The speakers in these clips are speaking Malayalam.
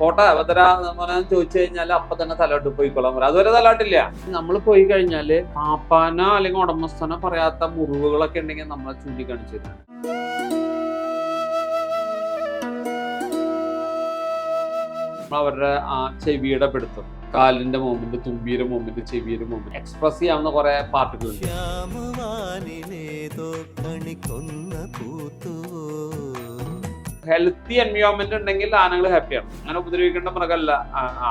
പോട്ടെ അവതര ചോദിച്ചു കഴിഞ്ഞാൽ അപ്പൊ തന്നെ തലോട്ട് പോയിക്കോളാം പറയും. അതുവരെ തലോട്ടില്ല. നമ്മൾ പോയി കഴിഞ്ഞാൽ പാപ്പാന അല്ലെങ്കിൽ ഉടമസ്ഥനോ പറയാത്ത മുറിവുകളൊക്കെ ഉണ്ടെങ്കിൽ നമ്മളെ ചൂണ്ടിക്കാണിച്ചു അവരുടെ ആ ചെവിയുടെ പിടുത്തം കാലിന്റെ മൂവ്മെന്റ് തുമ്പിയുടെ മൂവ്മെന്റ് ചെവിയുടെ മൂവ്മെന്റ് എക്സ്പ്രസ് ചെയ്യാവുന്ന കുറെ പാട്ടുകൾ ഉണ്ട്. ഹെൽത്തി എൻവയോൺമെന്റ് ഉണ്ടെങ്കിൽ ആനകൾ ഹാപ്പിയാണ് അങ്ങനെ ഉപദ്രവിക്കേണ്ട മൃഗമല്ല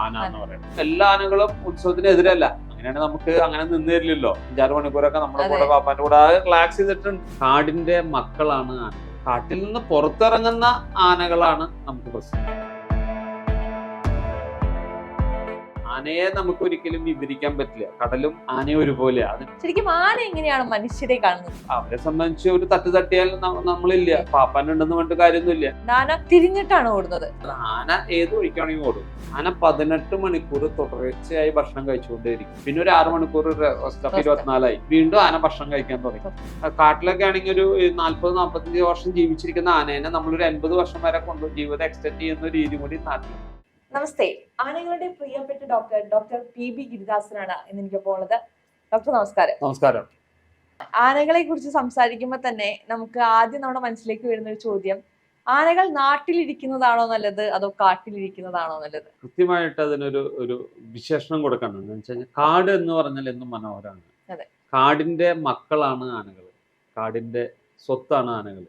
ആന എന്ന് പറയുന്നത്. എല്ലാ ആനകളും ഉത്സവത്തിന് എതിരല്ല അങ്ങനെയാണ് നമുക്ക് അങ്ങനെ നിന്ന് തരില്ലല്ലോ. അഞ്ചാറ് മണിക്കൂറൊക്കെ നമ്മുടെ. കൂടെ പാപ്പാന്റെ കൂടെ റിലാക്സ് ചെയ്തിട്ടുണ്ട്. കാടിന്റെ മക്കളാണ് ആന കാട്ടിൽ നിന്ന് പുറത്തിറങ്ങുന്ന ആനകളാണ് നമുക്ക് പ്രശ്നം. ആനയെ നമുക്ക് ഒരിക്കലും വിവരിക്കാൻ പറ്റില്ല. കടലും ആനയും ഒരുപോലെയാണ് ശരിക്കും ആന എങ്ങനെയാണ് മനുഷ്യരെ കാണുന്നത്? അവരെ സംബന്ധിച്ച് ഒരു തട്ട് തട്ടിയാൽ നമ്മളില്ല. പാപ്പാനുണ്ടെന്ന് പറഞ്ഞിട്ട് കാര്യമൊന്നുമില്ല. ആന തിരിഞ്ഞിട്ടാണ് ഓടുന്നത്. ആന ഏത് ഒഴിക്കാണെങ്കിൽ ഓടും. ആന പതിനെട്ട് മണിക്കൂർ തുടർച്ചയായി ഭക്ഷണം കഴിച്ചുകൊണ്ടേയിരിക്കും. പിന്നെ ഒരു ആറ് മണിക്കൂർ റെസ്റ്റ് അപ്പൊ Rest. ഇരുപത്തിനാലായി. വീണ്ടും ആന ഭക്ഷണം കഴിക്കാൻ തുടങ്ങി. കാട്ടിലൊക്കെ ആണെങ്കിൽ ഒരു നാല്പത് നാൽപ്പത്തഞ്ച് വർഷം ജീവിച്ചിരിക്കുന്ന ആനേനെ നമ്മളൊരു അൻപത് വർഷം വരെ കൊണ്ട് ജീവിതം എക്സ്റ്റെൻഡ് ചെയ്യുന്ന രീതി കൂടി നാട്ടിൽ നമസ്തേ. ആനകളുടെ പ്രിയപ്പെട്ട ഡോക്ടർ ഡോക്ടർ പി ബി ഗിരിദാസനാണ് ഇന്ന് എനിക്കൊപ്പം ഉള്ളത്. ഡോക്ടർ നമസ്കാരം. നമസ്കാരം. ആനകളെ കുറിച്ച് സംസാരിക്കുമ്പോൾ തന്നെ നമുക്ക് ആദ്യം നമ്മുടെ മനസ്സിലേക്ക് വരുന്ന ഒരു ചോദ്യം. ആനകൾ നാട്ടിലിരിക്കുന്നതാണോ നല്ലത്? അതോ കാട്ടിലിരിക്കുന്നതാണോ നല്ലത്? കൃത്യമായിട്ട് അതിനൊരു ഒരു വിശേഷണം കൊടുക്കാനുണ്ട്. എന്ന് വെച്ചാൽ കാട് എന്ന് പറഞ്ഞാൽ എന്നും മനോഹരമാണ്. കാടിന്റെ മക്കളാണ് ആനകൾ. കാടിന്റെ സ്വത്താണ് ആനകൾ.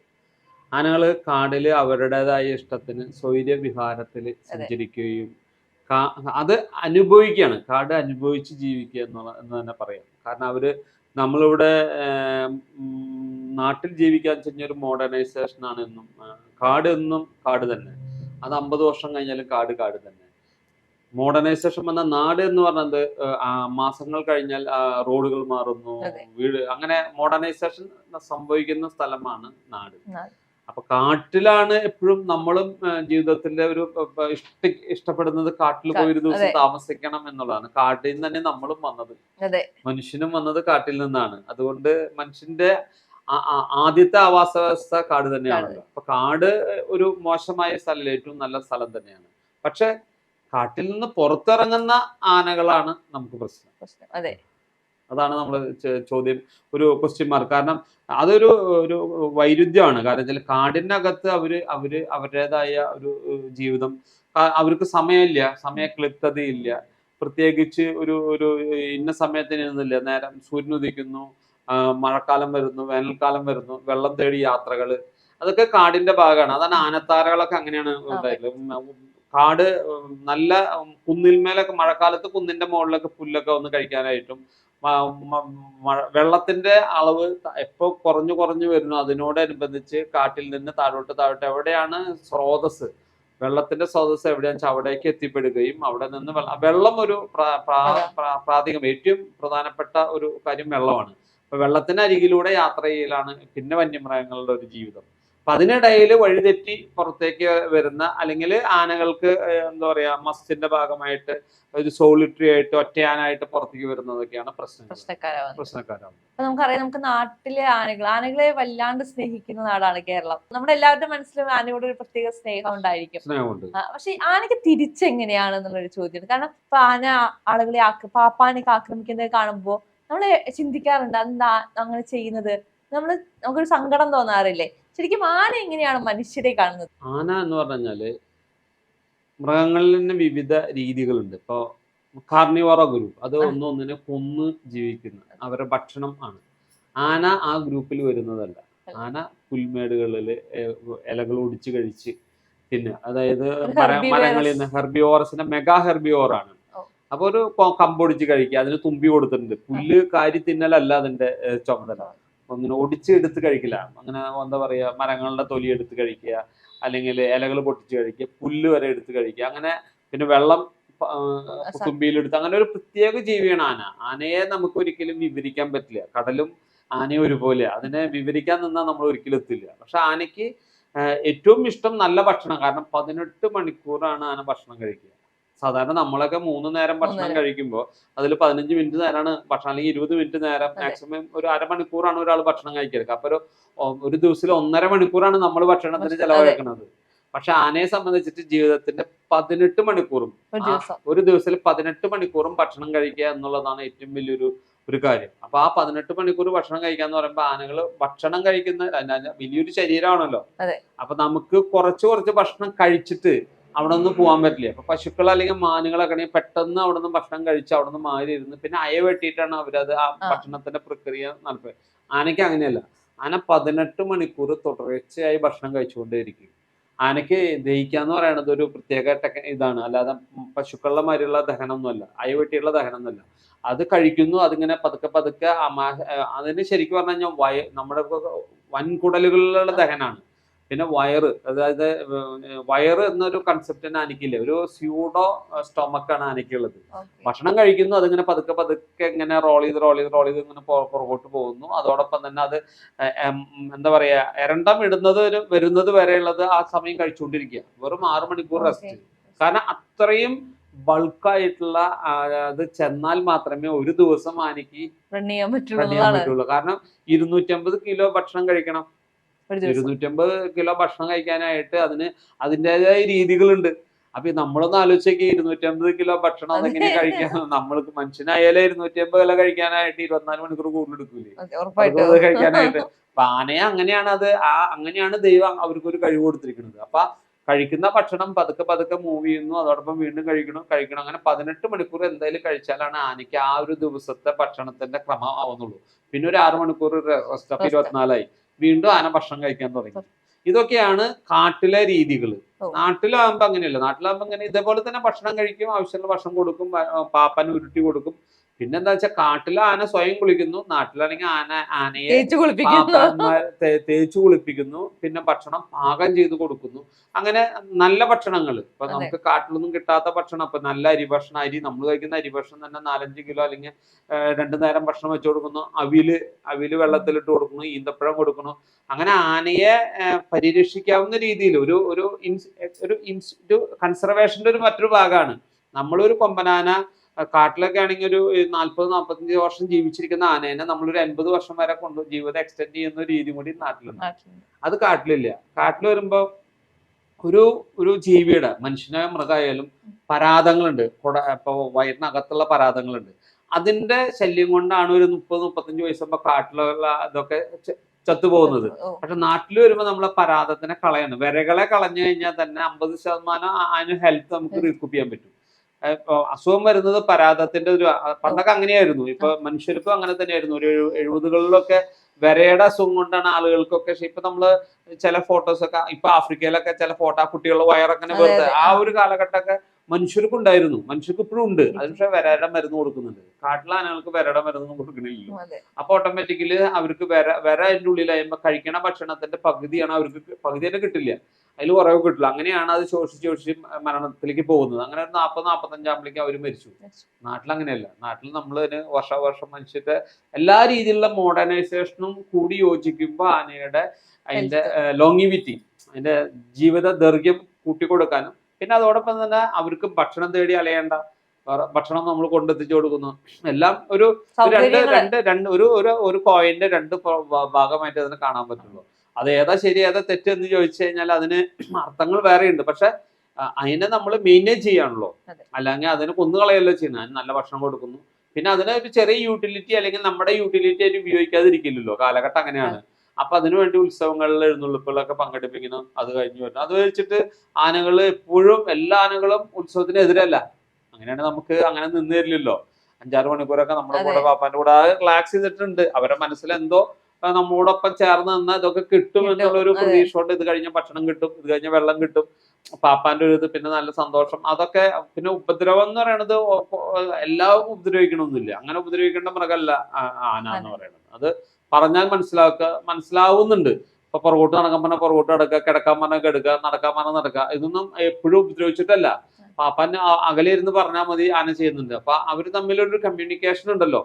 ആനകൾ കാടിൽ അവരുടേതായ ഇഷ്ടത്തിന് സ്വൈര്യവിഹാരത്തിൽ സഞ്ചരിക്കുകയും അത് അനുഭവിക്കുകയാണ് കാട് അനുഭവിച്ച് ജീവിക്കുക എന്നുള്ള എന്ന് തന്നെ പറയാം. കാരണം അവർ നമ്മളിവിടെ നാട്ടിൽ ജീവിക്കാൻ ചെഞ്ഞൊരു ഒരു മോഡേണൈസേഷൻ ആണ് എന്നും കാട് എന്നും കാട് തന്നെ. അത് അമ്പത് വർഷം കഴിഞ്ഞാലും കാട് കാട് തന്നെ. മോഡേണൈസേഷൻ വന്ന നാട് എന്ന് പറഞ്ഞത് മാസങ്ങൾ കഴിഞ്ഞാൽ റോഡുകൾ മാറുന്നു വീട് അങ്ങനെ മോഡേണൈസേഷൻ സംഭവിക്കുന്ന സ്ഥലമാണ് നാട്. അപ്പൊ കാട്ടിലാണ് എപ്പോഴും നമ്മളും ജീവിതത്തിന്റെ ഒരു ഇഷ്ട ഇഷ്ടപ്പെടുന്നത് കാട്ടിൽ പോയി ഒരു ദിവസം. താമസിക്കണം എന്നുള്ളതാണ്. കാട്ടിൽ നിന്ന് തന്നെ നമ്മളും വന്നത്. മനുഷ്യനും വന്നത് കാട്ടിൽ നിന്നാണ്. അതുകൊണ്ട് മനുഷ്യന്റെ ആദ്യത്തെ ആവാസ വ്യവസ്ഥ കാട് തന്നെയാണല്ലോ. അപ്പൊ കാട് ഒരു മോശമായ സ്ഥലം ഏറ്റവും നല്ല സ്ഥലം തന്നെയാണ്. പക്ഷെ കാട്ടിൽ നിന്ന് പുറത്തിറങ്ങുന്ന ആനകളാണ് നമുക്ക് പ്രശ്നം. പ്രശ്നം. അതെ. അതാണ് നമ്മൾ ചോദ്യം ഒരു ക്വസ്റ്റ്യൻ മാർക്ക് കാരണം അതൊരു ഒരു വൈരുദ്ധ്യമാണ്. കാരണം വെച്ചാൽ കാടിനകത്ത് അവർ അവർ അവരുടേതായ ഒരു ജീവിതം. അവർക്ക് സമയമില്ല. സമയ ക്ലിപ്തതയില്ല പ്രത്യേകിച്ച് ഒരു ഒരു ഇന്ന സമയത്തിന് ഇരുന്നില്ല നേരം സൂര്യൻ ഉദിക്കുന്നു മഴക്കാലം വരുന്നു വേനൽക്കാലം വരുന്നു വെള്ളം തേടി യാത്രകൾ അതൊക്കെ കാടിന്റെ ഭാഗമാണ്. അതാണ് ആനത്താരകളൊക്കെ അങ്ങനെയാണ് ഉണ്ടായിട്ടുള്ളത് ഉം, കാട് നല്ല കുന്നിന്മേലൊക്കെ മഴക്കാലത്ത് കുന്നിന്റെ മുകളിലൊക്കെ പുല്ലൊക്കെ ഒന്ന് കഴിക്കാനായിട്ടും വെള്ളത്തിന്റെ അളവ് എപ്പോ കുറഞ്ഞു കുറഞ്ഞു വരുന്നു അതിനോടനുബന്ധിച്ച് കാട്ടിൽ നിന്ന് താഴോട്ട് താഴോട്ട് എവിടെയാണ് സ്രോതസ് വെള്ളത്തിന്റെ സ്രോതസ് എവിടെയാണ് അവിടേക്ക് എത്തിപ്പെടുകയും അവിടെ നിന്ന് വെള്ളം വെള്ളം ഒരു പ്രാ- പ്രാ- പ്രാ- പ്രാഥമികം ഏറ്റവും പ്രധാനപ്പെട്ട ഒരു കാര്യം വെള്ളമാണ്. അപ്പൊ വെള്ളത്തിന് അരികിലൂടെ യാത്ര ചെയ്യലാണ് പിന്നെ വന്യമൃഗങ്ങളുടെ ഒരു ജീവിതം. അപ്പൊ അതിനിടയിൽ വഴിതെറ്റി പുറത്തേക്ക് വരുന്ന അല്ലെങ്കിൽ ആനകൾക്ക് എന്താ പറയാ മസ്തിന്റെ ഭാഗമായിട്ട് ഒരു സോളിറ്ററി ആയിട്ട് ഒറ്റയാനായിട്ട് പുറത്തേക്ക് വരുന്നതൊക്കെയാണ് പ്രശ്നം പ്രശ്നക്കാരാണ് അപ്പൊ നമുക്കറിയാം നമുക്ക് നാട്ടിലെ ആനകൾ ആനകളെ വല്ലാണ്ട് സ്നേഹിക്കുന്ന നാടാണ് കേരളം. നമ്മുടെ എല്ലാവരുടെ മനസ്സിലും ആനയോട് ഒരു പ്രത്യേക സ്നേഹം ഉണ്ടായിരിക്കും. പക്ഷെ ആനയ്ക്ക് തിരിച്ചെങ്ങനെയാണ് എന്നുള്ളൊരു ചോദ്യം കാരണം ഇപ്പൊ ആന ആളുകളെ പാപ്പാനൊക്കെ ആക്രമിക്കുന്നത് കാണുമ്പോ നമ്മൾ ചിന്തിക്കാറുണ്ട് എന്താ അങ്ങനെ ചെയ്യുന്നത്? നമ്മൾ നമുക്കൊരു സങ്കടം തോന്നാറില്ലേ? ശരിക്കും ആന എങ്ങനെയാണ് മനുഷ്യരെ കാണുന്നത്? ആന എന്ന് പറഞ്ഞാൽ മൃഗങ്ങളിൽ നിന്ന് വിവിധ രീതികളുണ്ട്. ഇപ്പോൾ കാർണിവോറ ഗ്രൂപ്പ് അത്. ഒന്നൊന്നിനെ കൊന്ന് ജീവിക്കുന്ന അവരുടെ ഭക്ഷണം ആണ്. ആന ആ ഗ്രൂപ്പിൽ വരുന്നതല്ല. ആന പുൽമേടുകളിൽ ഇലകൾ ഒടിച്ച് കഴിച്ച് പിന്നെ അതായത്. മരങ്ങളിൽ നിന്ന് ഹെർബിയോറസിന്റെ മെഗാ ഹെർബിയോറാണ്. അപ്പോൾ അപ്പൊ ഒരു കമ്പൊടിച്ച് കഴിക്കുക അതിന് തുമ്പി കൊടുത്തിട്ടുണ്ട്. പുല്ല് കാരി തിന്നലല്ല അതിന്റെ ചുമതല. ഒന്നിനെ ഒടിച്ച് എടുത്ത് കഴിക്കില്ല. അങ്ങനെ എന്താ പറയുക മരങ്ങളുടെ തൊലി എടുത്ത് കഴിക്കുക അല്ലെങ്കിൽ ഇലകൾ പൊട്ടിച്ച് കഴിക്കുക പുല്ല് വരെ എടുത്ത് കഴിക്കുക. അങ്ങനെ പിന്നെ വെള്ളം തുമ്പിയിലെടുത്ത് അങ്ങനെ ഒരു പ്രത്യേക ജീവിയാണ് ആന. ആനയെ നമുക്ക് ഒരിക്കലും വിവരിക്കാൻ പറ്റില്ല. കടലും ആനയും ഒരുപോലെ. അതിനെ വിവരിക്കാൻ നിന്നാൽ നമ്മൾ ഒരിക്കലും എത്തില്ല. പക്ഷെ ആനയ്ക്ക് ഏറ്റവും ഇഷ്ടം നല്ല ഭക്ഷണം. കാരണം പതിനെട്ട് മണിക്കൂറാണ് ആന ഭക്ഷണം കഴിക്കുക. സാധാരണ നമ്മളൊക്കെ മൂന്ന് നേരം ഭക്ഷണം കഴിക്കുമ്പോൾ അതിൽ പതിനഞ്ച് മിനിറ്റ് നേരമാണ് ഭക്ഷണം അല്ലെങ്കിൽ ഇരുപത് മിനിറ്റ് നേരം മാക്സിമം ഒരു അരമണിക്കൂറാണ് ഒരാൾ ഭക്ഷണം കഴിക്കുക അപ്പൊ ഒരു ഒരു ദിവസത്തിൽ ഒന്നര മണിക്കൂറാണ് നമ്മൾ ഭക്ഷണത്തിന് ഭക്ഷണം- ചെലവഴിക്കുന്നത്. പക്ഷെ ആനയെ സംബന്ധിച്ചിട്ട് ജീവിതത്തിന്റെ പതിനെട്ട് മണിക്കൂറും ഒരു ദിവസം. ഒരു ദിവസത്തിൽ പതിനെട്ട് മണിക്കൂറും ഭക്ഷണം കഴിക്കുക എന്നുള്ളതാണ് ഏറ്റവും വലിയൊരു ഒരു കാര്യം. അപ്പൊ ആ പതിനെട്ട് മണിക്കൂർ ഭക്ഷണം കഴിക്കുക എന്ന് പറയുമ്പോൾ ആനകൾ ഭക്ഷണം കഴിക്കുന്ന വലിയൊരു ശരീരമാണല്ലോ. അപ്പൊ നമുക്ക് കുറച്ച് കുറച്ച് ഭക്ഷണം കഴിച്ചിട്ട് അവിടെ നിന്ന് പോകാൻ പറ്റില്ല. അപ്പൊ പശുക്കൾ അല്ലെങ്കിൽ മാനുകളൊക്കെ ആണെങ്കിൽ പെട്ടെന്ന് അവിടെ നിന്ന് ഭക്ഷണം കഴിച്ച് അവിടെ നിന്ന് മാറി ഇരുന്ന് പിന്നെ അയ വെട്ടിയിട്ടാണ് അവരത് ആ. ഭക്ഷണത്തിന്റെ പ്രക്രിയ നടത്തുക. ആനയ്ക്ക് അങ്ങനെയല്ല. ആന പതിനെട്ട് മണിക്കൂർ തുടർച്ചയായി ഭക്ഷണം കഴിച്ചുകൊണ്ടേയിരിക്കും. ആനയ്ക്ക് ദഹിക്കാന്ന് പറയണത് ഒരു പ്രത്യേക ടെക് ഇതാണ്. അല്ലാതെ പശുക്കളുടെ മാതിരിയുള്ള ദഹനമൊന്നുമല്ല. അയ വെട്ടിയുള്ള ദഹനമൊന്നുമല്ല. അത് കഴിക്കുന്നു അതിങ്ങനെ പതുക്കെ പതുക്കെ അമാ അതിന് ശരിക്കും പറഞ്ഞു കഴിഞ്ഞാൽ വയ നമ്മുടെ വൻകുടലുകളിലുള്ള ദഹനാണ് പിന്നെ വയറ് അതായത് വയർ വയറ് എന്നൊരു കൺസെപ്റ്റ് ആനക്കില്ല ഒരു സ്യൂഡോ സ്റ്റൊമക്കാണ് ആനയ്ക്കുള്ളത്. ഓക്കെ. ഭക്ഷണം കഴിക്കുന്നു അതിങ്ങനെ പതുക്കെ പതുക്കെ ഇങ്ങനെ റോൾ ചെയ്ത് റോൾ ചെയ്ത് റോൾ ചെയ്ത് ഇങ്ങനെ പുറ- പുറകോട്ട് പോകുന്നു. അതോടൊപ്പം തന്നെ അത് എന്താ പറയാ എരണ്ടം ഇടുന്നത് വരുന്നത് വരെയുള്ളത് ആ സമയം കഴിച്ചുകൊണ്ടിരിക്കുക. വെറും ആറു മണിക്കൂർ റെസ്റ്റ് കാരണം അത്രയും ബൾക്കായിട്ടുള്ള അത് ചെന്നാൽ മാത്രമേ ഒരു ദിവസം ആനയ്ക്ക് റൺ ചെയ്യാൻ പറ്റുള്ളൂ. കാരണം ഇരുന്നൂറ്റമ്പത് കിലോ ഭക്ഷണം കഴിക്കണം. ഇരുന്നൂറ്റമ്പത് കിലോ ഭക്ഷണം കഴിക്കാനായിട്ട് അതിന് അതിന്റെതായ രീതികളുണ്ട്. അപ്പൊ നമ്മളൊന്ന് ആലോചിച്ചേക്ക് ഇരുന്നൂറ്റമ്പത് കിലോ ഭക്ഷണം അതെങ്ങനെ കഴിക്കാൻ നമ്മൾക്ക് മനുഷ്യനായാലും ഇരുന്നൂറ്റമ്പത് കിലോ കഴിക്കാനായിട്ട് ഇരുപത്തിനാല് മണിക്കൂർ കൂടുതൽ എടുക്കൂലേ? അത് കഴിക്കാനായിട്ട്. അപ്പൊ ആനയെ അങ്ങനെയാണ് അത് ആ അങ്ങനെയാണ് ദൈവം അവർക്ക് ഒരു കഴിവ് കൊടുത്തിരിക്കുന്നത്. അപ്പൊ കഴിക്കുന്ന ഭക്ഷണം പതുക്കെ പതുക്കെ മൂവ് ചെയ്യുന്നു അതോടൊപ്പം വീണ്ടും കഴിക്കണം കഴിക്കണം. അങ്ങനെ പതിനെട്ട് മണിക്കൂർ എന്തായാലും കഴിച്ചാലാണ് ആനയ്ക്ക് ആ ഒരു ദിവസത്തെ ഭക്ഷണത്തിന്റെ ക്രമം ആവുന്നുള്ളൂ. പിന്നെ ഒരു ആറു മണിക്കൂർ റെസ്റ്റ് അപ്പൊ. ഇരുപത്തിനാലായി. വീണ്ടും ആന ഭക്ഷണം കഴിക്കാൻ തുടങ്ങി. ഇതൊക്കെയാണ് കാട്ടിലെ രീതികൾ ഓ. നാട്ടിലാകുമ്പോ അങ്ങനെയല്ല. നാട്ടിലാകുമ്പോ ഇങ്ങനെ ഇതേപോലെ തന്നെ ഭക്ഷണം കഴിക്കും ആവശ്യമുള്ള ഭക്ഷണം കൊടുക്കും പാപ്പന് ഉരുട്ടി കൊടുക്കും. പിന്നെന്താ വെച്ചാൽ കാട്ടിലെ ആന സ്വയം കുളിക്കുന്നു. നാട്ടിലാണെങ്കിൽ ആന ആനയെ തേച്ച് കുളിപ്പിക്കുന്നു. തേച്ചു കുളിപ്പിക്കുന്നു. പിന്നെ ഭക്ഷണം പാകം ചെയ്ത് കൊടുക്കുന്നു. അങ്ങനെ നല്ല ഭക്ഷണങ്ങൾ ഇപ്പൊ നമുക്ക് കാട്ടിലൊന്നും കിട്ടാത്ത ഭക്ഷണം. ഇപ്പൊ നല്ല അരി ഭക്ഷണം അരി നമ്മൾ കഴിക്കുന്ന അരി ഭക്ഷണം തന്നെ നാലഞ്ച് കിലോ അല്ലെങ്കിൽ രണ്ടു നേരം ഭക്ഷണം വെച്ചു കൊടുക്കുന്നു. അവിൽ അവിൽ വെള്ളത്തിലിട്ട് കൊടുക്കുന്നു. ഈന്തപ്പഴം കൊടുക്കുന്നു. അങ്ങനെ ആനയെ പരിരക്ഷിക്കാവുന്ന രീതിയിൽ ഒരു ഒരു ഇൻസ് ഒരു കൺസർവേഷന്റെ ഒരു മറ്റൊരു ഭാഗമാണ് നമ്മളൊരു കൊമ്പനാന കാട്ടിലൊക്കെ ആണെങ്കിൽ ഒരു നാല്പത് നാൽപ്പത്തഞ്ച് വർഷം ജീവിച്ചിരിക്കുന്ന ആനേനെ ഒരു അൻപത് വർഷം വരെ കൊണ്ട് ജീവിതം എക്സ്റ്റെൻഡ് ചെയ്യുന്ന ഒരു രീതി കൂടി നാട്ടിലുണ്ട്. അത് കാട്ടിലില്ല. കാട്ടിൽ വരുമ്പോ ഒരു ഒരു ജീവിയുടെ മനുഷ്യനായ മൃഗമായാലും പരാതങ്ങളുണ്ട്. കുട ഇപ്പൊ വയറിനകത്തുള്ള പരാതങ്ങളുണ്ട്. അതിന്റെ ശല്യം കൊണ്ടാണ് ഒരു മുപ്പത് മുപ്പത്തഞ്ച് വയസ്സുമ്പോൾ കാട്ടിലുള്ള ഇതൊക്കെ ചത്തുപോകുന്നത്. പക്ഷെ നാട്ടിൽ വരുമ്പോൾ നമ്മളെ പരാതത്തിനെ കളയണം. വിരകളെ കളഞ്ഞു കഴിഞ്ഞാൽ തന്നെ അമ്പത് ശതമാനം അതിന് ഹെൽത്ത് നമുക്ക് റീക്കൂപ്പ് ചെയ്യാൻ പറ്റും. അസുഖം വരുന്നത് പരാതത്തിന്റെ ഒരു പണ്ടൊക്കെ അങ്ങനെയായിരുന്നു. ഇപ്പൊ മനുഷ്യർക്കും അങ്ങനെ തന്നെയായിരുന്നു. ഒരു എഴു- എഴുപതുകളിലൊക്കെ വരയുടെ അസുഖം കൊണ്ടാണ് ആളുകൾക്കൊക്കെ പക്ഷെ ഇപ്പൊ നമ്മൾ ചില ഫോട്ടോസ് ഒക്കെ ഇപ്പൊ ആഫ്രിക്കയിലൊക്കെ ചില ഫോട്ടോ കുട്ടികളുടെ വയറൊക്കെ വെറുതെ ആ ഒരു കാലഘട്ടമൊക്കെ മനുഷ്യർക്കും ഉണ്ടായിരുന്നു മനുഷ്യർക്ക് ഇപ്പോഴും ഉണ്ട് അതിന് പക്ഷേ വരയുടെ മരുന്ന് കൊടുക്കുന്നുണ്ട്. കാട്ടിലെ ആനകൾക്ക് വരയുടെ മരുന്ന് കൊടുക്കണില്ലല്ലോ. അപ്പൊ ഓട്ടോമാറ്റിക്കലി അവർക്ക് വര വര അതിന്റെ ഉള്ളിലായുമ്പോ കഴിക്കണ ഭക്ഷണത്തിന്റെ പകുതിയാണ് അവർക്ക് കി- പകുതി തന്നെ കിട്ടില്ല. അതിൽ കുറവ് കിട്ടില്ല. അങ്ങനെയാണ് അത് ശോഷിച്ച് ശോഷിച്ച് മരണത്തിലേക്ക് പോകുന്നത്. അങ്ങനെ ഒരു നാൽപ്പത് നാൽപ്പത്തഞ്ചാകുമ്പോഴേക്കും അവർ മരിച്ചു. നാട്ടിൽ അങ്ങനെയല്ല നാട്ടിൽ നമ്മൾ വർഷാവർഷം മനുഷ്യരുടെ എല്ലാ രീതിയിലുള്ള മോഡേണൈസേഷനും കൂടി യോജിക്കുമ്പോൾ ആനയുടെ അതിന്റെ ലോങ്ങിവിറ്റി അതിന്റെ ജീവിത ദൈർഘ്യം കൂട്ടിക്കൊടുക്കാനും പിന്നെ അതോടൊപ്പം തന്നെ അവർക്ക് ഭക്ഷണം തേടി അലയേണ്ട ഭക്ഷണം നമ്മൾ കൊണ്ടെത്തിച്ചു കൊടുക്കുന്നു. എല്ലാം ഒരു രണ്ട് രണ്ട് രണ്ട് ഒരു ഒരു കോയിന്റെ രണ്ട് ഭാഗമായിട്ട് അതിനെ കാണാൻ പറ്റുള്ളൂ. അത് ഏതാ ശരി ഏതാ തെറ്റ് എന്ന് ചോദിച്ചു കഴിഞ്ഞാൽ അതിന് അർത്ഥങ്ങൾ വേറെ ഉണ്ട് പക്ഷെ അതിനെ നമ്മൾ മെയിന്റെയിൻ ചെയ്യാണല്ലോ. അല്ലെങ്കിൽ അതിനെ കൊന്നുകളയല്ലോ ചെയ്യുന്നത്. അതിന് നല്ല ഭക്ഷണം കൊടുക്കുന്നു. പിന്നെ അതിന് ഒരു ചെറിയ യൂട്ടിലിറ്റി അല്ലെങ്കിൽ നമ്മുടെ യൂട്ടിലിറ്റി ആയിട്ട് ഉപയോഗിക്കാതിരിക്കില്ലല്ലോ. കാലഘട്ടം അങ്ങനെയാണ്. അപ്പൊ അതിനുവേണ്ടി ഉത്സവങ്ങളിൽ എഴുന്നള്ളിപ്പുകളൊക്കെ പങ്കെടുപ്പിക്കുന്നു. അത് കഴിഞ്ഞു വരുന്നു അത് വെച്ചിട്ട് ആനകൾ എപ്പോഴും എല്ലാ ആനകളും ഉത്സവത്തിനെതിരല്ല. അങ്ങനെയാണ് നമുക്ക് അങ്ങനെ നിന്ന് തരില്ലല്ലോ. അഞ്ചാറ് മണിക്കൂറൊക്കെ നമ്മുടെ കൂടെ പാപ്പാന്റെ കൂടെ റിലാക്സ് ചെയ്തിട്ടുണ്ട്. അവരുടെ മനസ്സിൽ എന്തോ നമ്മോടൊപ്പം ചേർന്ന് നിന്ന് ഇതൊക്കെ കിട്ടും എന്നുള്ള ഒരു അതെ. പ്രതീക്ഷ കൊണ്ട് ഇത് കഴിഞ്ഞ ഭക്ഷണം കിട്ടും ഇത് കഴിഞ്ഞ വെള്ളം കിട്ടും. പാപ്പാന്റെ ഒരു ഇത് പിന്നെ നല്ല സന്തോഷം. അതൊക്കെ പിന്നെ ഉപദ്രവം എന്ന് പറയുന്നത് ഓ- ഓ- എല്ലാം ഉപദ്രവിക്കണമെന്നില്ല അങ്ങനെ ഉപദ്രവിക്കേണ്ട മൃഗമല്ല ആന എന്ന്. പറയുന്നത് അത് പറഞ്ഞാൽ മനസ്സിലാക്ക മനസ്സിലാവുന്നുണ്ട്. ഇപ്പൊ പുറകോട്ട് നടക്കാൻ പറഞ്ഞാൽ പുറകോട്ട് നടക്കുക കിടക്കാൻ പറഞ്ഞാൽ കിടക്കുക നടക്കാൻ പറഞ്ഞാൽ നടക്കുക. ഇതൊന്നും എപ്പോഴും ഉപദ്രവിച്ചിട്ടല്ല. പാപ്പാൻ അകലെ ഇരുന്ന് പറഞ്ഞാൽ മതി ആന ചെയ്യുന്നുണ്ട്. അപ്പൊ അവർ തമ്മിലൊരു കമ്മ്യൂണിക്കേഷൻ ഉണ്ടല്ലോ.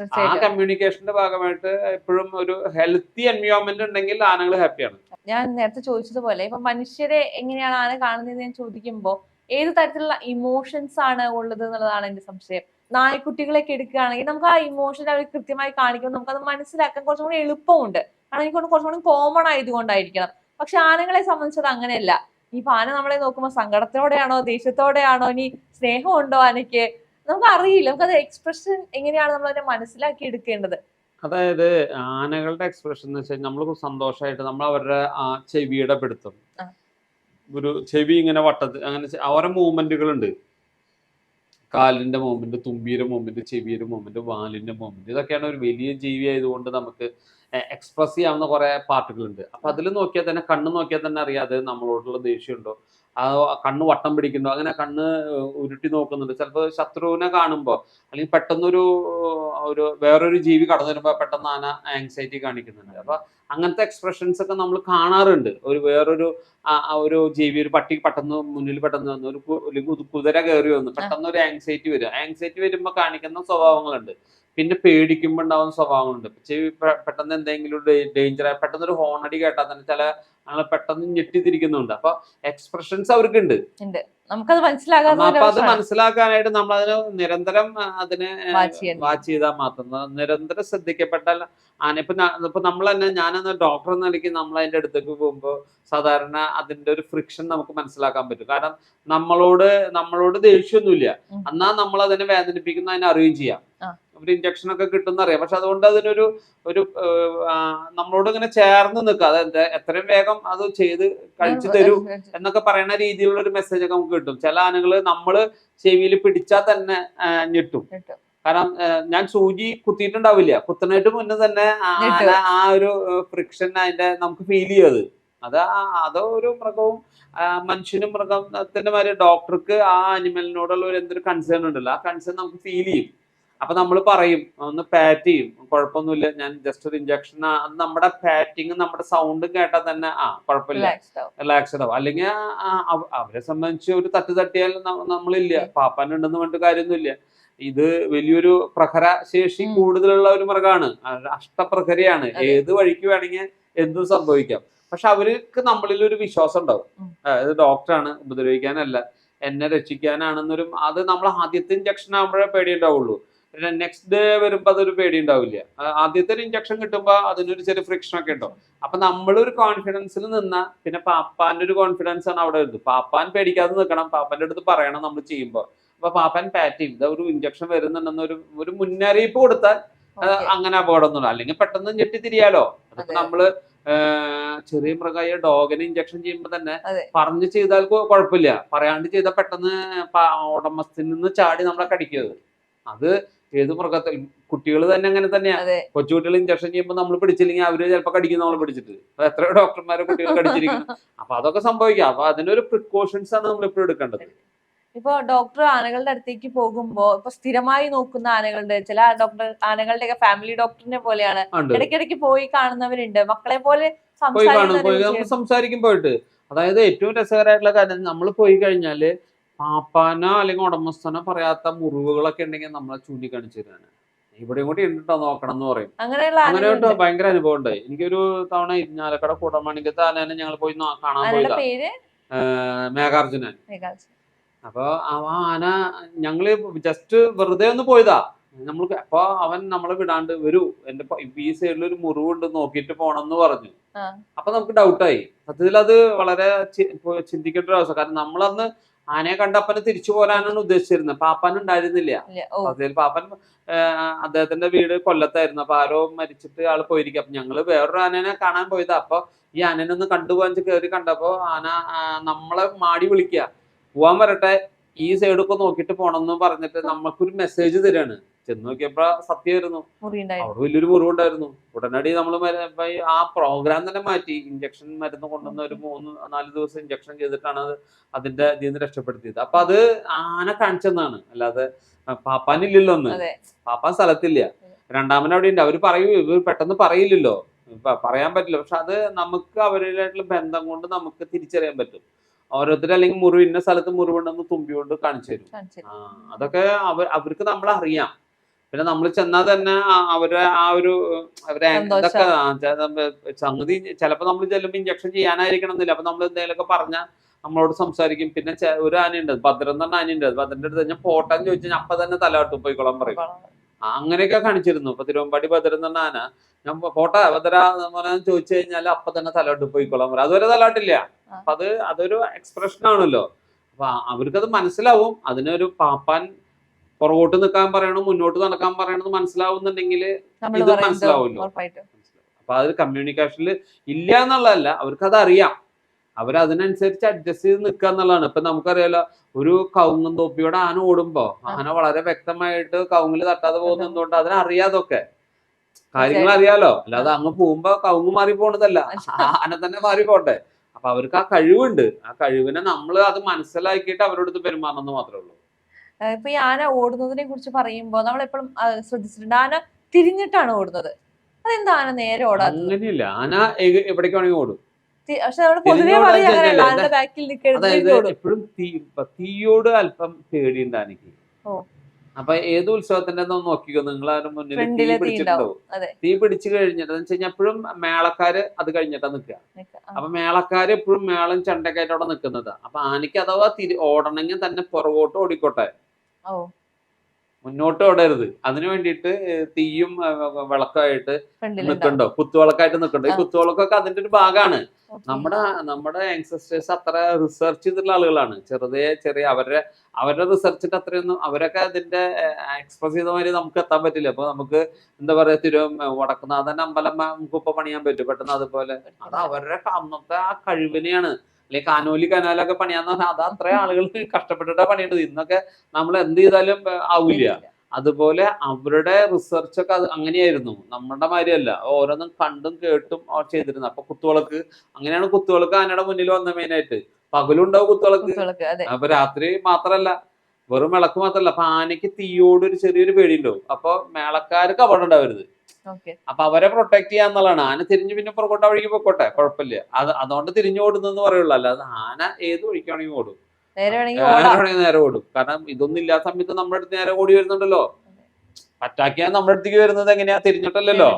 ആ കമ്മ്യൂണിക്കേഷന്റെ ഭാഗമായിട്ട് എപ്പോഴും ഒരു ഹെൽത്തി എൻവയോൺമെന്റ് ഉണ്ടെങ്കിൽ ആനകൾ ഹാപ്പിയാണ് ഞാൻ നേരത്തെ ചോദിച്ചതുപോലെ ഇപ്പൊ മനുഷ്യരെ എങ്ങനെയാണ് ആന കാണുന്നത് ഞാൻ ചോദിക്കുമ്പോ ഏത് തരത്തിലുള്ള ഇമോഷൻസ് ആണ് ഉള്ളത് എന്നുള്ളതാണ് എന്റെ സംശയം. നായ്ക്കുട്ടികളൊക്കെ എടുക്കുകയാണെങ്കിൽ നമുക്ക് ആ ഇമോഷൻ അവർ കൃത്യമായി കാണിക്കുമ്പോൾ അത് മനസ്സിലാക്കാൻ കുറച്ചും കൂടി എളുപ്പമുണ്ട്. കാരണം എനിക്ക് കുറച്ചും കൂടി കോമൺ ആയതുകൊണ്ടായിരിക്കണം. പക്ഷെ ആനകളെ സംബന്ധിച്ചത് അങ്ങനെയല്ല. ഈ ആന നമ്മളെ നോക്കുമ്പോൾ സങ്കടത്തോടെയാണോ ദേഷ്യത്തോടെയാണോ ഇനി സ്നേഹമുണ്ടോ ആനയ്ക്ക്? നമുക്ക് അറിയില്ല നമുക്ക് അത് എക്സ്പ്രഷൻ എങ്ങനെയാണ് നമ്മൾ അതിനെ മനസ്സിലാക്കി എടുക്കേണ്ടത്? അതായത് ആനകളുടെ എക്സ്പ്രഷൻ എന്ന് വെച്ചാൽ നമ്മൾ സന്തോഷമായിട്ട് നമ്മൾ അവരുടെ ആ ചെവിയുടെ പിടുത്തം ഒരു ചെവി ഇങ്ങനെ വട്ടത്തിൽ അങ്ങനെ അവരുടെ മൂവ്മെന്റുകൾ ഉണ്ട് കാലിന്റെ മൂവ്മെന്റ് തുമ്പിയുടെ മൂവ്മെന്റ് ചെവിയുടെ മൂവ്മെന്റ് വാലിന്റെ മൂവ്മെന്റ് ഇതൊക്കെയാണ് ഒരു വലിയ ജീവി ആയതുകൊണ്ട് നമുക്ക് എക്സ്പ്രസ് ചെയ്യാവുന്ന കുറെ പാർട്ടുകളുണ്ട് അപ്പൊ അതിൽ നോക്കിയാൽ തന്നെ കണ്ണ് നോക്കിയാൽ തന്നെ അറിയാതെ നമ്മളോടുള്ള ദേഷ്യമുണ്ടോ? കണ്ണ് വട്ടം പിടിക്കുന്നു അങ്ങനെ കണ്ണ് ഉരുട്ടി നോക്കുന്നുണ്ട്. ചിലപ്പോൾ ശത്രുവിനെ കാണുമ്പോൾ അല്ലെങ്കിൽ പെട്ടെന്നൊരു ഒരു വേറൊരു ജീവി കടന്നു വരുമ്പോൾ പെട്ടെന്ന് ആന ആങ്സൈറ്റി കാണിക്കുന്നുണ്ട്. അപ്പൊ അങ്ങനത്തെ എക്സ്പ്രഷൻസ് ഒക്കെ നമ്മൾ കാണാറുണ്ട്. ഒരു വേറൊരു ഒരു ജീവി ഒരു പട്ടി പെട്ടെന്ന് മുന്നിൽ പെട്ടെന്ന് വന്നു ഒരു കുതിര കയറി വന്നു പെട്ടെന്ന് ഒരു ആങ്സൈറ്റി വരും. ആങ്സൈറ്റി വരുമ്പോൾ കാണിക്കുന്ന സ്വഭാവങ്ങളുണ്ട്. പിന്നെ പേടിക്കുമ്പോൾ ഉണ്ടാവുന്ന സ്വഭാവമുണ്ട് ചെവി പെട്ടെന്ന് എന്തെങ്കിലും ഡേഞ്ചർ പെട്ടെന്ന് ഒരു ഹോണടി കേട്ടാൽ തന്നെ ചില ആളെ പെട്ടെന്ന് ഞെട്ടിത്തിരിക്കുന്നുണ്ട് അപ്പൊ എക്സ്പ്രഷൻസ് അവർക്കുണ്ട്. നമുക്കത് മനസ്സിലാകാത്ത അപ്പൊ അത് മനസ്സിലാക്കാനായിട്ട് നമ്മൾ അതിന് നിരന്തരം അതിന് വാച്ച് ചെയ്താൽ മാത്രം. നിരന്തരം ശ്രദ്ധിക്കപ്പെട്ടാൽ ആന ഇപ്പൊ ഇപ്പൊ നമ്മൾ തന്നെ ഞാനെന്ന ഡോക്ടർ എന്ന നിലയ്ക്ക് നമ്മൾ അതിന്റെ അടുത്തേക്ക് പോകുമ്പോൾ സാധാരണ അതിന്റെ ഒരു ഫ്രിക്ഷൻ നമുക്ക് മനസ്സിലാക്കാൻ പറ്റും. കാരണം നമ്മളോട് നമ്മളോട് ദേഷ്യമൊന്നുമില്ല. എന്നാ നമ്മൾ അതിനെ വേദനിപ്പിക്കുന്ന അതിനെ അറിയുകയും ചെയ്യാം. ഒരു ഇഞ്ചക്ഷൻ ഒക്കെ കിട്ടുന്ന അറിയാം പക്ഷെ അതുകൊണ്ട് അതിനൊരു ഒരു നമ്മളോട് ഇങ്ങനെ ചേർന്ന് നിൽക്കുക. അതായത് എത്രയും വേഗം അത് ചെയ്ത് കഴിച്ചു തരൂ എന്നൊക്കെ പറയുന്ന രീതിയിലുള്ള ഒരു മെസ്സേജ് ഒക്കെ നമുക്ക് കിട്ടും. ചില ആനകൾ നമ്മൾ ചെവിയിൽ പിടിച്ചാൽ തന്നെ ഞെട്ടും. കാരണം ഞാൻ സൂചി കുത്തിയിട്ടുണ്ടാവില്ല. കുത്തനായിട്ട് മുന്നേ തന്നെ ആ ഒരു ഫ്രിക്ഷൻ അതിന്റെ നമുക്ക് ഫീൽ ചെയ്യത് അത് അതോ അത് ഒരു മൃഗവും മനുഷ്യനും മൃഗത്തിന്റെ മാതിരി ഡോക്ടർക്ക് ആ അനിമലിനോടുള്ള ഒരു എന്തൊരു കൺസേൺ ഉണ്ടല്ലോ. ആ കൺസേൺ നമുക്ക് ഫീൽ ചെയ്യും. അപ്പൊ നമ്മൾ പറയും ഒന്ന് പാറ്റ് ചെയ്യും. കുഴപ്പമൊന്നുമില്ല. ഞാൻ ജസ്റ്റ് ഒരു ഇഞ്ചക്ഷൻ നമ്മുടെ പാറ്റിങ് നമ്മുടെ സൗണ്ട് കേട്ടാൽ തന്നെ ആ കുഴപ്പമില്ല. റിലാക്സ്ഡ് ആവും. അല്ലെങ്കിൽ അവരെ സംബന്ധിച്ച് ഒരു തട്ട് തട്ടിയാൽ നമ്മളില്ല. പാപ്പാൻ ഉണ്ടെന്ന് പറഞ്ഞിട്ട് കാര്യമൊന്നുമില്ല. ഇത് വലിയൊരു പ്രഹര ശേഷി കൂടുതലുള്ള ഒരു മൃഗമാണ്. അഷ്ടപ്രഹരയാണ്. ഏത് വഴിക്ക് വേണമെങ്കിൽ എന്തും സംഭവിക്കാം. പക്ഷെ അവർക്ക് നമ്മളിൽ ഒരു വിശ്വാസം ഉണ്ടാവും. ഇത് ഡോക്ടറാണ് ഉപദ്രവിക്കാനല്ല. എന്നെ രക്ഷിക്കാനാണെന്നൊരു അത് നമ്മൾ ആദ്യത്തെ ഇഞ്ചക്ഷൻ ആകുമ്പോഴേ പേടി ഉണ്ടാവുള്ളൂ പിന്നെ നെക്സ്റ്റ് ഡേ വരുമ്പോൾ അതൊരു പേടി ഉണ്ടാവില്ല ആദ്യത്തെ ഒരു ഇഞ്ചക്ഷൻ കിട്ടുമ്പോൾ അതിനൊരു ചെറിയ ഫ്രിക്ഷൻ ഒക്കെ ഉണ്ടാവും. അപ്പൊ നമ്മളൊരു കോൺഫിഡൻസിൽ നിന്നാ പിന്നെ പാപ്പാന്റെ ഒരു കോൺഫിഡൻസ് ആണ് അവിടെ വരുന്നത്. പാപ്പാൻ പേടിക്കാതെ നിൽക്കണം പാപ്പാന്റെ അടുത്ത് പറയണം നമ്മൾ ചെയ്യുമ്പോൾ അപ്പൊ പാപ്പാൻ പാറ്റ് ഇതാ ഒരു ഇഞ്ചക്ഷൻ വരുന്നുണ്ടെന്ന് ഒരു ഒരു മുന്നറിയിപ്പ് കൊടുത്താൽ. അങ്ങനെ അപകടമൊന്നുമില്ല അല്ലെങ്കിൽ പെട്ടെന്ന് ഞെട്ടി തിരിയാലോ? അതൊക്കെ നമ്മൾ ചെറിയ മൃഗമായ ഡോഗിന് ഇഞ്ചക്ഷൻ ചെയ്യുമ്പോൾ തന്നെ. പറഞ്ഞു ചെയ്താൽ കുഴപ്പമില്ല പറയാണ്ട് ചെയ്താൽ പെട്ടെന്ന് പ- നിന്ന് ചാടി നമ്മളെ കടിക്കുന്നത് അത് ഏത് മൃഗത്തിൽ കുട്ടികൾ തന്നെ അങ്ങനെ തന്നെയാ. അതെ. കൊച്ചുകുട്ടികൾ ഇഞ്ചക്ഷൻ ചെയ്യുമ്പോൾ നമ്മൾ പിടിച്ചില്ലെങ്കിൽ അവർ ചിലപ്പോൾ കടിക്കും നമ്മൾ പിടിച്ചിട്ട്. അപ്പൊ എത്രയോ ഡോക്ടർമാരെ കുട്ടികൾ കടിച്ചിരിക്കും അപ്പൊ അതൊക്കെ സംഭവിക്കാം. അപ്പൊ അതിനൊരു പ്രിക്കോഷൻസ് ആണ് നമ്മൾ ഇപ്പോഴും എടുക്കേണ്ടത്. ഇപ്പൊ ഡോക്ടർ ആനകളുടെ അടുത്തേക്ക് പോകുമ്പോ ഇപ്പൊ സ്ഥിരമായി നോക്കുന്ന ആനകളുടെ ചില ഡോക്ടർ ആനകളുടെ ഒക്കെ ഫാമിലി ഡോക്ടറിനെ പോലെയാണ് ഇടയ്ക്കിടയ്ക്ക് പോയി കാണുന്നവരുണ്ട്. മക്കളെ പോലെ സംസാരിക്കും പോയിട്ട് അതായത് ഏറ്റവും രസകരമായിട്ടുള്ള കാര്യം നമ്മൾ പോയി കഴിഞ്ഞാൽ പാപ്പാനോ അല്ലെങ്കിൽ ഉടമസ്ഥനോ പറയാത്ത മുറിവുകളൊക്കെ ഉണ്ടെങ്കിൽ നമ്മളെ ചൂണ്ടിക്കാണിച്ചു തരാണ്. ഇവിടെ കൂടി ഉണ്ടോ നോക്കണം എന്ന് പറയും. അങ്ങനെ കേട്ടോ ഭയങ്കര അനുഭവം ഉണ്ടായി എനിക്കൊരു തവണ ഇരിഞ്ഞാലക്കട കൂടമണിക്കത്തെ ആനേനെ ഞങ്ങൾ പോയി കാണാൻ പോയി പോയതാ. മേഘാർജുനൻ. അപ്പൊ ആ ആന ഞങ്ങൾ ജസ്റ്റ് വെറുതെ ഒന്ന് പോയതാ. നമ്മൾ അപ്പൊ അവൻ നമ്മളെ വിടാണ്ട് വരൂ. എന്റെ ഈ സൈഡിൽ ഒരു മുറിവുണ്ട് നോക്കിയിട്ട് പോണെന്ന് പറഞ്ഞു. അപ്പൊ നമുക്ക് ഡൗട്ടായി സത്യത്തിൽ അത് വളരെ ചിന്തിക്കേണ്ട ഒരു അവസ്ഥ. കാരണം നമ്മളന്ന് ആനയെ കണ്ടപ്പനെ തിരിച്ചു പോരാനാണ് ഉദ്ദേശിച്ചിരുന്നത്. പാപ്പാൻ ഉണ്ടായിരുന്നില്ല. അതിൽ പാപ്പൻ അദ്ദേഹത്തിന്റെ വീട് കൊല്ലത്തായിരുന്നു. അപ്പൊ ആരോ മരിച്ചിട്ട് ആൾ പോയിരിക്കും. അപ്പൊ ഞങ്ങൾ വേറൊരു ആനേനെ കാണാൻ പോയതാ. അപ്പൊ ഈ ആനേനെ ഒന്ന് കണ്ടുപോകാൻ കയറി കണ്ടപ്പോ ആന നമ്മളെ മാടി വിളിക്കുക പോവാൻ വരട്ടെ. ഈ സൈഡൊക്കെ നോക്കിയിട്ട് പോണെന്ന് പറഞ്ഞിട്ട് നമുക്കൊരു മെസ്സേജ് തരാണ്. ചെന്ന് നോക്കിയപ്പോ സത്യമായിരുന്നു അവിടെ വലിയൊരു മുറിവുണ്ടായിരുന്നു. ഉടനടി നമ്മൾ ആ പ്രോഗ്രാം തന്നെ മാറ്റി. ഇഞ്ചക്ഷൻ മരുന്ന് കൊണ്ടുവന്ന ഒരു മൂന്ന് നാല് ദിവസം ഇഞ്ചക്ഷൻ ചെയ്തിട്ടാണ് അത് അതിന്റെ ഇതിൽ നിന്ന് രക്ഷപ്പെടുത്തിയത്. അപ്പൊ അത് ആന കാണിച്ചെന്നാണ്. അല്ലാതെ പാപ്പാനില്ലല്ലോ ഒന്ന് പാപ്പാൻ സ്ഥലത്തില്ല. രണ്ടാമൻ അവിടെ ഉണ്ട്. അവർ പറയൂ ഇവർ പെട്ടെന്ന് പറയില്ലല്ലോ. പറയാൻ പറ്റില്ല. പക്ഷെ അത് നമുക്ക് അവരുമായിട്ടുള്ള ബന്ധം കൊണ്ട് നമുക്ക് തിരിച്ചറിയാൻ പറ്റും. ഓരോരുത്തർ അല്ലെങ്കിൽ മുറിവ് ഇന്ന സ്ഥലത്ത് മുറിവുണ്ടെന്ന് തുമ്പി കൊണ്ട് കാണിച്ചു തരും. അതൊക്കെ അവർ അവർക്ക് നമ്മൾ അറിയാം. പിന്നെ നമ്മൾ ചെന്നാൽ തന്നെ അവരെ ആ ഒരു അവരെ. ഇതൊക്കെ സംഗതി ചിലപ്പോ നമ്മൾ ചെല്ലുമ്പോ ഇഞ്ചക്ഷൻ ചെയ്യാനായിരിക്കണം എന്നില്ല. അപ്പൊ നമ്മൾ എന്തെങ്കിലുമൊക്കെ പറഞ്ഞാൽ നമ്മളോട് സംസാരിക്കും. പിന്നെ ഒരു ആനയുണ്ട്. ഭദ്രൻ എന്ന് പറഞ്ഞ ആനയുണ്ട്. ഭദ്രന്റെ അടുത്ത് ഞാൻ പോട്ടെന്ന് ചോദിച്ചാൽ അപ്പൊ തന്നെ തലകാട്ടും പോയിക്കോളാൻ പറയും. അങ്ങനെയൊക്കെ കാണിച്ചിരുന്നു. ഇപ്പൊ തിരുവമ്പാടി എന്ന് പറഞ്ഞ ആന ഞാൻ പോട്ടെ പറഞ്ഞാൽ ചോദിച്ചു കഴിഞ്ഞാൽ അപ്പൊ തന്നെ തലോട്ട് പോയിക്കോളാൻ പറയും. അതുവരെ തലോട്ടില്ല അപ്പൊ അത് അതൊരു എക്സ്പ്രഷൻ ആണല്ലോ. അപ്പൊ അവർക്കത് മനസ്സിലാവും. അതിനൊരു പാപ്പാൻ പുറകോട്ട് നിൽക്കാൻ പറയണം മുന്നോട്ട് നടക്കാൻ പറയണത് മനസ്സിലാവുന്നുണ്ടെങ്കിൽ ഇത് മനസ്സിലാവുമല്ലോ. അപ്പൊ അത് കമ്മ്യൂണിക്കേഷനിൽ ഇല്ല എന്നുള്ളതല്ല അവർക്ക് അത് അറിയാം അവരതിനനുസരിച്ച് അഡ്ജസ്റ്റ് ചെയ്ത് നിൽക്കുക എന്നുള്ളതാണ്. ഇപ്പൊ നമുക്കറിയാലോ ഒരു കവുങ്ങും തോപ്പിയോടെ ആന ഓടുമ്പോ ആന വളരെ വ്യക്തമായിട്ട് കവുങ്ങിൽ തട്ടാതെ പോകുന്നതുകൊണ്ട് അതിനറിയാതൊക്കെ. കാര്യങ്ങൾ അറിയാലോ. അല്ലാതെ അങ്ങ് പോകുമ്പോ കവുങ്ങ് മാറി പോണതല്ല ആന തന്നെ മാറി പോട്ടെ അപ്പൊ അവർക്ക് ആ കഴിവുണ്ട്. ആ കഴിവിനെ നമ്മൾ അത് മനസ്സിലാക്കിയിട്ട് അവരോട് പെരുമാറണമെന്ന് മാത്രമേ ഉള്ളൂ. ഇപ്പൊ ഈ ആന ഓടുന്നതിനെ കുറിച്ച് പറയുമ്പോ നമ്മൾ എപ്പോഴും ശ്രദ്ധിച്ചിട്ടുണ്ട്. ആന തിരിഞ്ഞിട്ടാണ് ഓടുന്നത്. അതെന്താ ആന നേരെ ഓടാത്തത്? അങ്ങനെയില്ല. ആന എവിടേക്ക് വേണമെങ്കിൽ ഓടും. പക്ഷെ നമ്മൾ പൊതുവെ പറയും ബാക്കിൽ നിൽക്കരുത് ഓടും എപ്പോഴും തീ തീയോട് അല്പം പേടിയുണ്ട് ആനയ്ക്ക്. അപ്പൊ ഏത് ഉത്സവത്തിന്റെ ഒന്ന് നോക്കിക്കോ നിങ്ങൾ ആരും മുന്നിൽ തീ പിടിച്ചിട്ടുണ്ടോ തീ പിടിച്ചിട്ടുണ്ടാവും അതെ. തീ പിടിച്ചു കഴിഞ്ഞിട്ട് എന്ന് വെച്ച് കഴിഞ്ഞാൽ എപ്പോഴും മേളക്കാര് അത് കഴിഞ്ഞിട്ടാ നിക്കുക നിക്ക. അപ്പൊ മേളക്കാര് എപ്പോഴും മേളം ചെണ്ടക്കായിട്ട് അവിടെ നിൽക്കുന്നത് അപ്പൊ ആനയ്ക്ക് അഥവാ തിരി ഓടണമെങ്കിൽ തന്നെ പുറകോട്ട് ഓടിക്കോട്ടെ. മുന്നോട്ട് ഓടരുത്. അതിനു വേണ്ടിയിട്ട് തീയും വിളക്കായിട്ട് നിൽക്കണ്ടോ? കുത്തുവിളക്കായിട്ട് നിൽക്കണ്ടോ? ഈ. കുത്തുവിളക്കൊക്കെ അതിന്റെ ഒരു ഭാഗമാണ്. നമ്മുടെ നമ്മുടെ യങ്സ്റ്റേഴ്സ് അത്ര റിസർച്ച് ചെയ്തിട്ടുള്ള ആളുകളാണ്. ചെറുതേ ചെറിയ അവരുടെ അവരുടെ റിസർച്ചിന്റെ അത്രയൊന്നും അവരൊക്കെ അതിന്റെ എക്സ്പ്രസ് ചെയ്ത മാതിരി നമുക്ക് എത്താൻ പറ്റില്ല. അപ്പൊ നമുക്ക് എന്താ പറയാ തിരു വടക്കുന്നാഥൻ അമ്പലം നമുക്ക് ഇപ്പൊ പണിയാൻ പറ്റും. പെട്ടെന്ന് അതുപോലെ. അത് അവരുടെ അന്നത്തെ ആ കഴിവിനെയാണ്. അല്ലെങ്കിൽ കാനോലി കനാലൊക്കെ പണിയാന്ന് പറഞ്ഞാൽ അത് അത്ര ആളുകൾ കഷ്ടപ്പെട്ടിട്ടാ പണിയേണ്ടത്. ഇന്നൊക്കെ നമ്മൾ എന്ത് ചെയ്താലും ആവില്ല. അതുപോലെ അവരുടെ റിസർച്ച് ഒക്കെ അത് അങ്ങനെയായിരുന്നു. നമ്മുടെ മാതിരിയല്ല ഓരോന്നും കണ്ടും കേട്ടും അവർ ചെയ്തിരുന്നത് അപ്പൊ കുത്തുവിളക്ക് അങ്ങനെയാണ് കുത്തുവിളക്ക് ആനയുടെ മുന്നിൽ വന്ന മെയിനായിട്ട് പകലുണ്ടാവും കുത്തുവിളക്ക്. അപ്പൊ രാത്രി മാത്രല്ല വെറും വിളക്ക് മാത്രല്ല. അപ്പൊ ആനയ്ക്ക് തീയോട് ഒരു ചെറിയൊരു പേടി ഉണ്ടാവും അപ്പൊ മേളക്കാർക്ക് അപകടം ഉണ്ടാവരുത്. അപ്പൊ അവരെ പ്രൊട്ടക്ട് ചെയ്യാന്നുള്ളതാണ് ആന തിരിഞ്ഞു പിന്നെ പുറകോട്ട വഴിക്ക് പൊക്കോട്ടെ? കുഴപ്പമില്ല. അത് അതുകൊണ്ട് തിരിഞ്ഞു ഓടുന്നെന്ന് പറയുള്ളൂ. അല്ലാതെ ആന ഏത് വഴിക്കാണെങ്കിൽ ഓടും. നേരെ ഓടും. കാരണം ഇതൊന്നും ഇല്ലാത്ത സമയത്ത് നമ്മുടെ അടുത്ത് നേരെ ഓടി വരുന്നുണ്ടല്ലോ. പറ്റാക്കിയാൽ നമ്മുടെ അടുത്തേക്ക് വരുന്നത് എങ്ങനെയാ? തിരിഞ്ഞിട്ടല്ലല്ലോ.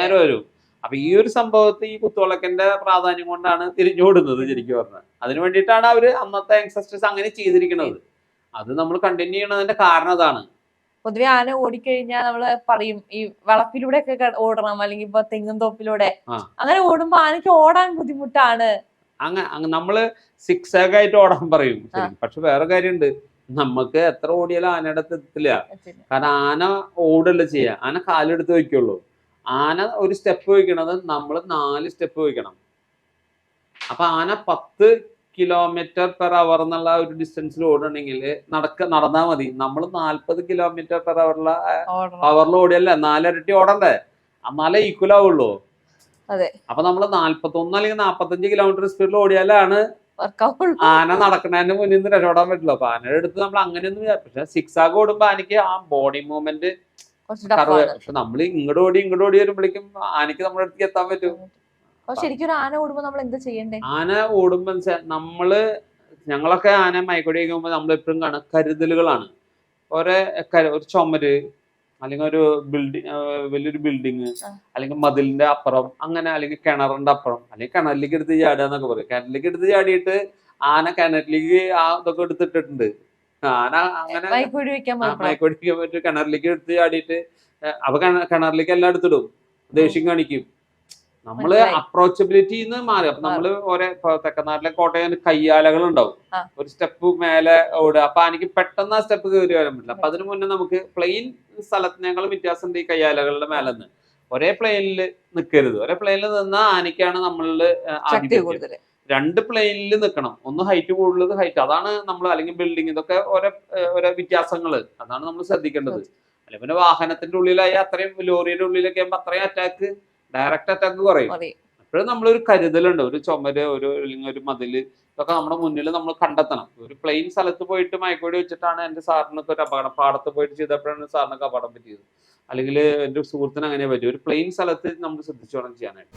നേരെ. വരും. അപ്പൊ ഈ ഒരു സംഭവത്തിൽ ഈ കുത്തുവിളക്കിന്റെ പ്രാധാന്യം കൊണ്ടാണ് തിരിഞ്ഞോടുന്നത് ശരിക്കും പറഞ്ഞത് അതിനു വേണ്ടിയിട്ടാണ് അവർ അന്നത്തെ യങ്സ്റ്റേഴ്സ് അങ്ങനെ ചെയ്തിരിക്കുന്നത്. അത് നമ്മൾ കണ്ടിന്യൂ ചെയ്യണതിന്റെ കാരണം അതാണ്. പൊതുവെ ആന ഓടിക്കഴിഞ്ഞാൽ നമ്മൾ പറയും ഈ വളപ്പിലൂടെ ഒക്കെ ഓടണം അല്ലെങ്കിൽ ഇപ്പൊ തെങ്ങും തോപ്പിലൂടെ. അങ്ങനെ ഓടുമ്പോ ആനയ്ക്ക് ഓടാൻ ബുദ്ധിമുട്ടാണ്. അങ്ങനെ അങ്ങ് നമ്മൾ സിക്സ് ആയിട്ട് ഓടാൻ പറയും. പക്ഷെ വേറെ കാര്യമുണ്ട്. നമുക്ക് എത്ര ഓടിയാലും ആനയുടെ അടുത്ത് എത്തില്ല. കാരണം ആന ഓടല്ല ചെയ്യുക ആന കാലെടുത്ത് വെക്കുള്ളൂ ആന ഒരു സ്റ്റെപ്പ് വയ്ക്കണത് നമ്മൾ നാല് സ്റ്റെപ്പ് വയ്ക്കണം. അപ്പൊ ആന പത്ത് കിലോമീറ്റർ പെർ അവർ എന്നുള്ള ഒരു ഡിസ്റ്റൻസിൽ ഓടണമെങ്കിൽ നടക്ക നടന്നാൽ മതി. നമ്മൾ നാല്പത് കിലോമീറ്റർ പെർ അവറിൽ പവറിൽ ഓടിയല്ലേ? നാലിരട്ടി ഓടണ്ടേ? എന്നാലേ ഈക്വൽ ആവുള്ളൂ. അപ്പൊ നമ്മൾ നാല്പത്തൊന്ന് അല്ലെങ്കിൽ നാപ്പത്തഞ്ച് കിലോമീറ്റർ സ്പീഡിൽ ഓടിയാലാണ് ആന നടക്കുന്നതിന് മുന്നിൽ നിന്ന് രക്ഷപ്പെടാൻ പറ്റില്ല അപ്പൊ ആനയുടെ അടുത്ത് നമ്മൾ അങ്ങനെയൊന്നും പക്ഷെ സിക്സ് ആഗ് ഓടുമ്പോ ആനയ്ക്ക് ആ ബോഡി മൂവ്മെന്റ് പക്ഷെ നമ്മൾ ഇങ്ങോട്ട് ഓടി ഇങ്ങോട്ട് ഓടി വരുമ്പോഴേക്കും ആനയ്ക്ക് നമ്മുടെ അടുത്തേക്ക് എത്താൻ പറ്റും. ശരിക്കും ഒരു ആന ഓടുമ്പോ നമ്മൾ എന്താ ചെയ്യണ്ടേ? ആന ഓടുമ്പോ നമ്മൾ ഞങ്ങളൊക്കെ ആന മയക്കൊടി കഴിക്കുമ്പോ നമ്മൾ എപ്പോഴും കാണുക കരുതലുകളാണ്. ഒരേ ഒരു ചുമര് അല്ലെങ്കിൽ ഒരു ബിൽഡിങ് വലിയൊരു ബിൽഡിങ് അല്ലെങ്കിൽ മതിലിന്റെ അപ്പുറം അങ്ങനെ അല്ലെങ്കിൽ കിണറിന്റെ അപ്പുറം അല്ലെങ്കിൽ കിണറിലേക്ക് എടുത്ത് ചാടുക എന്നൊക്കെ പറയും. കിണറിലേക്ക് എടുത്ത് ചാടിയിട്ട് ആന കിണറ്റിലേക്ക് ആ ഇതൊക്കെ എടുത്തിട്ടിട്ടുണ്ട്. ആന അങ്ങനെ മൈക്കോടി വെക്കാൻ പറ്റും കിണറിലേക്ക് എടുത്ത് ചാടിയിട്ട് അപ്പൊ കിണറിലേക്ക് എല്ലാം എടുത്തിടും. ദേഷ്യം കാണിക്കും. നമ്മൾ അപ്രോച്ചബിലിറ്റി നിന്ന് മാറി. അപ്പൊ നമ്മൾ ഒരേ തെക്കനാട്ടിലെ കോട്ടയം കയ്യാലകൾ ഉണ്ടാവും ഒരു സ്റ്റെപ്പ് മേലെ ഓടുക. അപ്പൊ എനിക്ക് പെട്ടെന്ന് ആ സ്റ്റെപ്പ് കയറി വരാൻ പറ്റില്ല. അപ്പൊ അതിന് മുന്നേ നമുക്ക് പ്ലെയിൻ സ്ഥലത്തിനേക്കാളും വ്യത്യാസം ഉണ്ട് ഈ കയ്യാലകളുടെ മേലെ നിന്ന് ഒരേ പ്ലെയിനിൽ നിൽക്കരുത് ഒരേ പ്ലെയിനിൽ നിന്ന ആനയ്ക്കാണ് നമ്മളിൽ ആധിപത്യം. രണ്ട് പ്ലെയിനിൽ നിൽക്കണം ഒന്ന് ഹൈറ്റ് കൂടുതൽ ഹൈറ്റ് അതാണ് നമ്മൾ അല്ലെങ്കിൽ ബിൽഡിംഗ് ഇതൊക്കെ ഓരോ ഓരോ വ്യത്യാസങ്ങൾ അതാണ് നമ്മൾ ശ്രദ്ധിക്കേണ്ടത്. അല്ലെങ്കിൽ പിന്നെ വാഹനത്തിന്റെ ഉള്ളിലായി അത്രയും ലോറിയുടെ ഉള്ളിലൊക്കെ ആകുമ്പോൾ അത്രയും അറ്റാക്ക് ഡയറക്റ്റ് അറ്റാക്ക് കുറയും. അപ്പോഴും നമ്മളൊരു കരുതലുണ്ട്. ഒരു ചുമര് ഒരു അല്ലെങ്കിൽ ഒരു മതിൽ ഇതൊക്കെ നമ്മുടെ മുന്നിൽ നമ്മൾ കണ്ടെത്തണം. ഒരു പ്ലെയിൻ സ്ഥലത്ത് പോയിട്ട് മയക്കോടി വെച്ചിട്ടാണ് എന്റെ സാറിനൊക്കെ ഒരു അപകടം. പാടത്ത് പോയിട്ട് ചെയ്തപ്പോഴാണ് സാറിനൊക്കെ അപകടം പറ്റിയത്. അല്ലെങ്കിൽ എന്റെ സുഹൃത്തിന് അങ്ങനെ പറ്റി. ഒരു പ്ലെയിൻ സ്ഥലത്ത് നമ്മൾ ശ്രദ്ധിച്ചു വേണം ചെയ്യാനായിട്ട്.